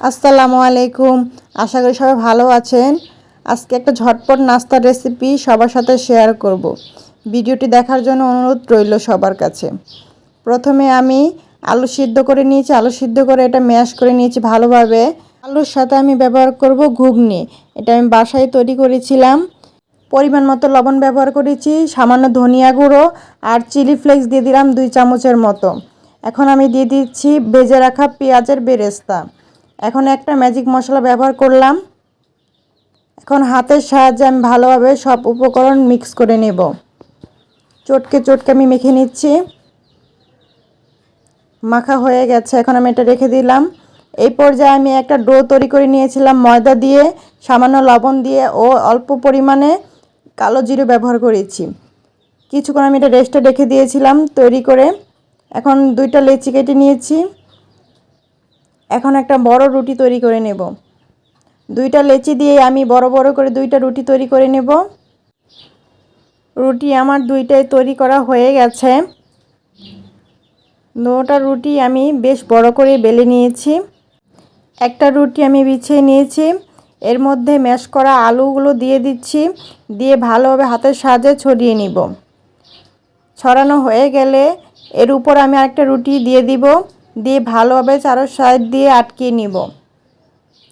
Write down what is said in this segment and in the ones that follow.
আসসালামু আলাইকুম। আশা করি সবাই ভালো আছেন। আজকে একটা ঝটপট নাস্তার রেসিপি সবার সাথে শেয়ার করব। ভিডিওটি দেখার জন্য অনুরোধ রইল সবার কাছে। প্রথমে আমি আলু সিদ্ধ করে নিয়েছি। আলু সিদ্ধ করে এটা ম্যাশ করে নিয়েছি ভালোভাবে। আলুর সাথে আমি ব্যবহার করব ঘুগনি। এটা আমি বাসায় তৈরি করেছিলাম। পরিমাণ মতো লবণ ব্যবহার করেছি, সামান্য ধনিয়া গুঁড়ো আর চিলি ফ্লেক্স দিয়ে দিলাম দুই চামচের মতো। এখন আমি দিয়ে দিচ্ছি, ভেজে রাখা পেঁয়াজের বেরেস্তা। এখন একটা ম্যাজিক মশলা ব্যবহার করলাম। এখন হাতের সাহায্যে আমি ভালোভাবে সব উপকরণ মিক্স করে নেব। চটকে চটকে আমি মেখে নিচ্ছি। মাখা হয়ে গেছে, এখন আমি এটা রেখে দিলাম। এই পর্যায়ে আমি একটা ডো তৈরি করে নিয়েছিলাম ময়দা দিয়ে, সামান্য লবণ দিয়ে ও অল্প পরিমাণে কালো জিরে ব্যবহার করেছি। কিছুক্ষণ আমি এটা রেস্টে রেখে দিয়েছিলাম তৈরি করে। এখন দুইটা লেচি কেটে নিয়েছি। এখন একটা বড় রুটি তৈরি করে নেব। দুইটা লেচি দিয়ে আমি বড় বড় করে দুইটা রুটি তৈরি করে নেব। রুটি আমার দুইটাই তৈরি করা হয়ে গেছে। দুটা রুটি আমি বেশ বড় করে বেলে নিয়েছি। একটা রুটি আমি বিছিয়ে নিয়েছি। এর মধ্যে ম্যাশ করা আলুগুলো দিয়ে দিচ্ছি। দিয়ে ভালোভাবে হাতের সাহায্যে ছড়িয়ে নিব। ছড়ানো হয়ে গেলে এর উপর আমি আরেকটা রুটি দিয়ে দিব। দিয়ে ভালোভাবে চারো সাইড দিয়ে আটকিয়ে নিব,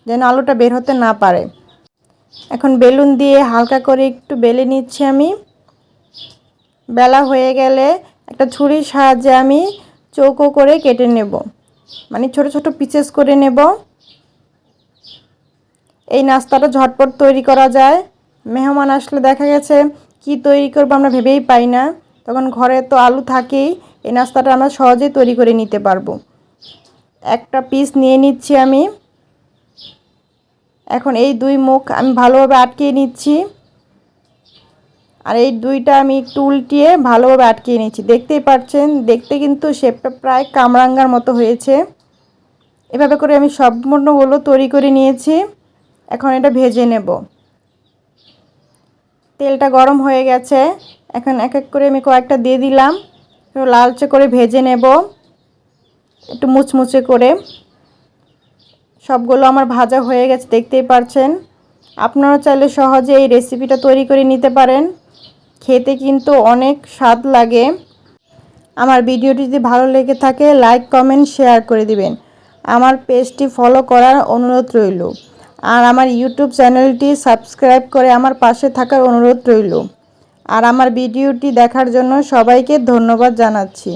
যেন আলুটা বের হতে না পারে। এখন বেলুন দিয়ে হালকা করে একটু বেলে নিচ্ছি আমি। বেলা হয়ে গেলে একটা ছুরির সাহায্যে আমি চৌকো করে কেটে নেব মানে ছোট ছোট পিচেস করে নেব। এই নাস্তাটা ঝটপট তৈরি করা যায়। মেহমান আসলে দেখা গেছে, কি তৈরি করব আমরা ভেবেই পাই না। তখন ঘরে তো আলু থাকেই, এই নাস্তাটা আমরা সহজেই তৈরি করে নিতে পারব। একটা পিস নিয়ে নিচ্ছি আমি। এখন এই দুই মুখ আমি ভালোভাবে আটকিয়ে নিচ্ছি। আর এই দুইটা আমি একটু উল্টিয়ে ভালোভাবে আটকিয়ে নিচ্ছি। দেখতেই পাচ্ছেন, দেখতে কিন্তু শেপটা প্রায় কামরাঙ্গার মতো হয়েছে। এভাবে করে আমি সম্পূর্ণগুলো তৈরি করে নিয়েছি। এখন এটা ভেজে নেব। তেলটা গরম হয়ে গেছে। এখন এক এক করে আমি কয়েকটা দিয়ে দিলাম। লালচে করে ভেজে নেব। একটু মুচমুচে করে সবগুলো আমার ভাজা হয়ে গেছে, দেখতেই পারছেন। আপনারা চাইলে সহজে এই রেসিপিটা তৈরি করে নিতে পারেন। খেতে কিন্তু অনেক স্বাদ লাগে। আমার ভিডিওটি যদি ভালো লেগে থাকে লাইক কমেন্ট শেয়ার করে দিবেন। আমার পেজটি ফলো করার অনুরোধ রইল। আর আমার ইউটিউব চ্যানেলটি সাবস্ক্রাইব করে আমার পাশে থাকার অনুরোধ রইল। আর আমার ভিডিওটি দেখার জন্য সবাইকে ধন্যবাদ জানাচ্ছি।